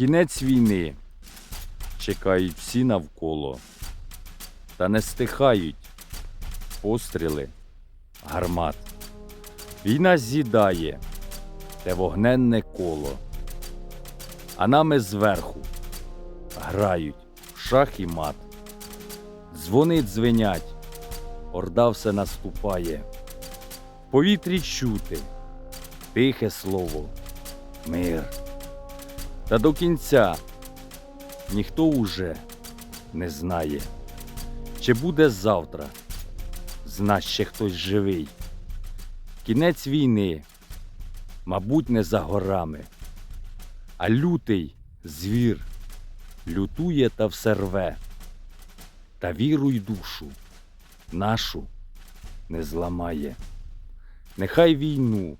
Кінець війни чекають всі навколо, та не стихають постріли гармат. Війна з'їдає те вогненне коло, а нами зверху грають в шах і мат. Дзвони дзвенять, орда все наступає. В повітрі чути тихе слово мир. Та до кінця ніхто уже не знає, чи буде завтра з нас ще хтось живий. Кінець війни, мабуть, не за горами, а лютий звір лютує та все рве, та віру й душу нашу не зламає. Нехай війну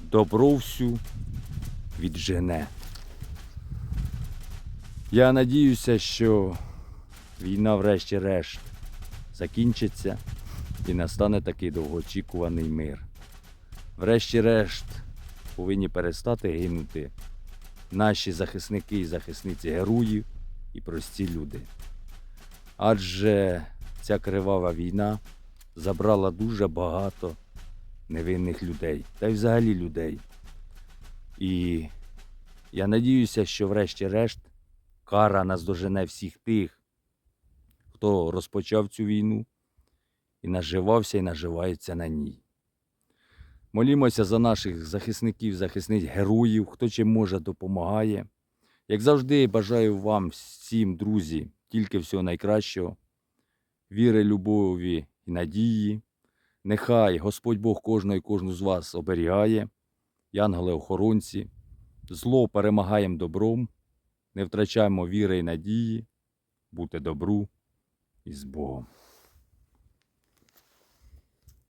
добро всю віджене. Я надіюся, що війна, врешті-решт, закінчиться і настане такий довгоочікуваний мир. Врешті-решт повинні перестати гинути наші захисники і захисниці героїв і прості люди. Адже ця кривава війна забрала дуже багато невинних людей, та й взагалі людей. І я надіюся, що врешті-решт кара наздожене всіх тих, хто розпочав цю війну і наживався і наживається на ній. Молімося за наших захисників, захисниць, героїв, хто чим може допомагає. Як завжди, бажаю вам всім, друзі, тільки всього найкращого, віри, любові і надії. Нехай Господь Бог кожного і кожну з вас оберігає, янголи-охоронці, зло перемагаємо добром, не втрачаємо віри і надії, бути добру і з Богом.